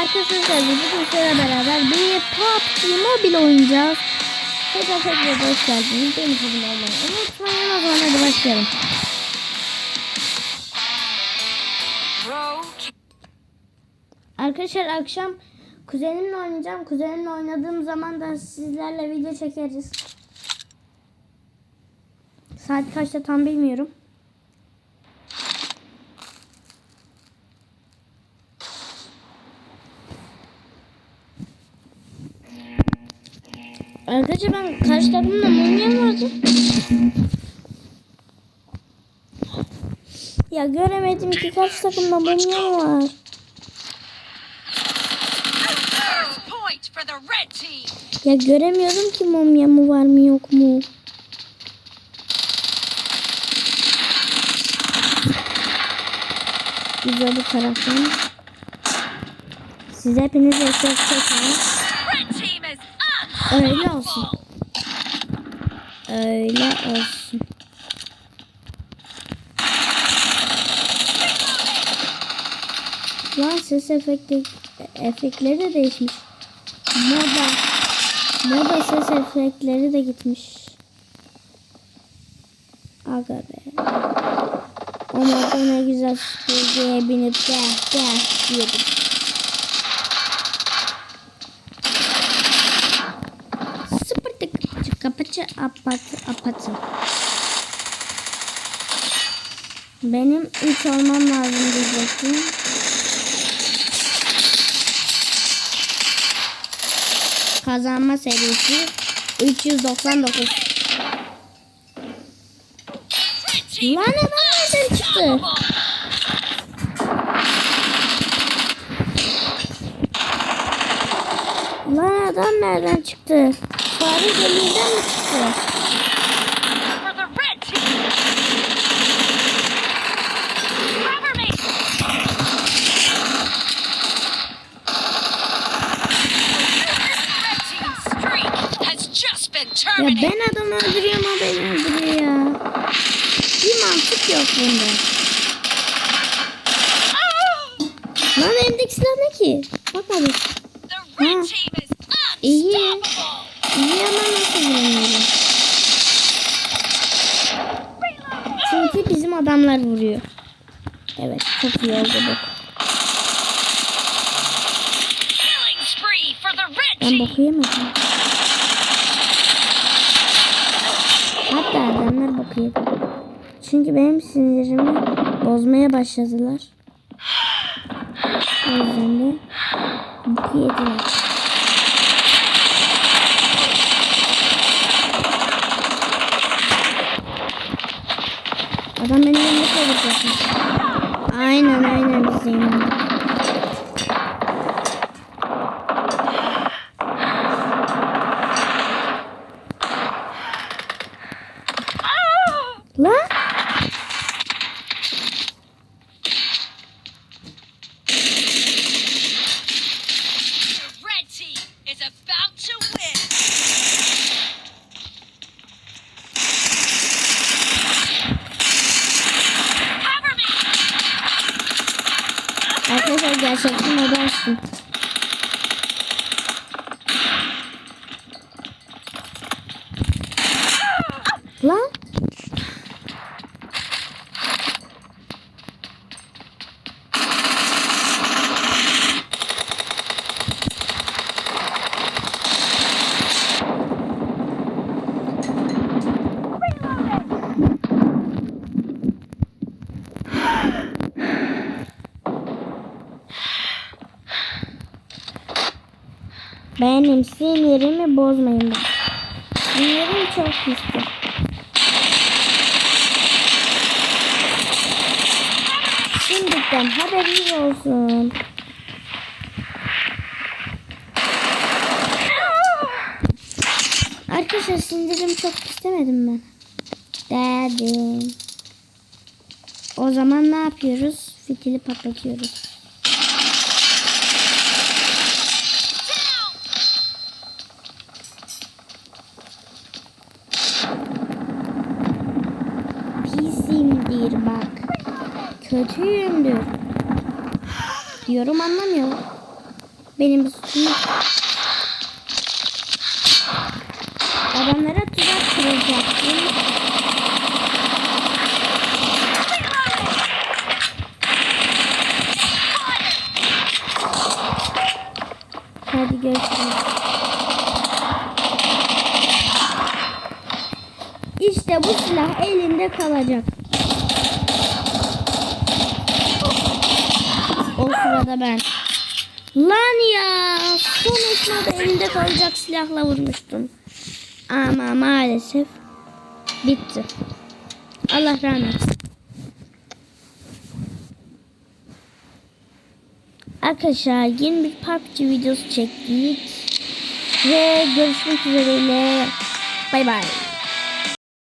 Arkadaşlar bugün sizlerle beraber bir PUBG Mobile oynayacağız. Tekrar tekrar hoş geldiniz. Beni kabul olmayı unutmayın. O zaman hadi başlayalım. Arkadaşlar akşam kuzenimle oynayacağım. Kuzenimle oynadığım zaman da sizlerle video çekeriz. Saat kaçta tam bilmiyorum. Arkadaşlar ben karşı takımda Mumya vardı. Ya göremedim ki karşı takımda Mumya var. Ya göremiyorum ki mumya mı var mı yok mu? Güzel bu taraftan. Size hepinize çok çok Öyle olsun. Öyle olsun. Lan ses efekti, efektleri de değişmiş. Moda. Moda ses efektleri de gitmiş. Aga be. Moda ne güzel süpürgeye binip gel gel diyordum. Kapıcı apatı apatı. Benim 3 olmam lazım diyecektim. Kazanma serisi 399. Red team Lan adam nereden çıktı? Lan adam nereden çıktı? Fare deliğinden mi çıktı? Ya ben adamı öldürüyorum o beni öldürüyor ya. Bir mantık yok bunda. Lan elimdeki silah ne ki? Bak abi. The red Ha. İyi. İyi ama nasıl vuramıyorum? Çünkü bizim adamlar vuruyor. Evet çok iyi oldu bu. Ben boku yemedim. Hatta adamlar boku yedi. Çünkü benim sinirimi bozmaya başladılar. O yüzden de boku yediler. Adam beni yanına kaldıracakmış. Aynen aynen biz de arkadaşlar gerçekten modu açtım. Lan benim sinirimi bozmayın. Sinirim çok pisti. Şimdiden haberiniz olsun. Arkadaşlar sinirimi çok istemedim ben. Dedim. O zaman ne yapıyoruz? Fitili patlatıyoruz. Bak. Kötüyümdür. Diyorum anlamıyor. Benim suçum. Adamlara tuzak kuracaktım. Hadi görüşürüz. İşte bu silah elinde kalacak. O sırada ben. Lan ya! Son esnada elinde kalacak silahla vurmuştum. Ama maalesef bitti. Allah rahmet. eylesin. Arkadaşlar yeni bir PUBG videosu çektik. Ve görüşmek üzereyle. Bay bay.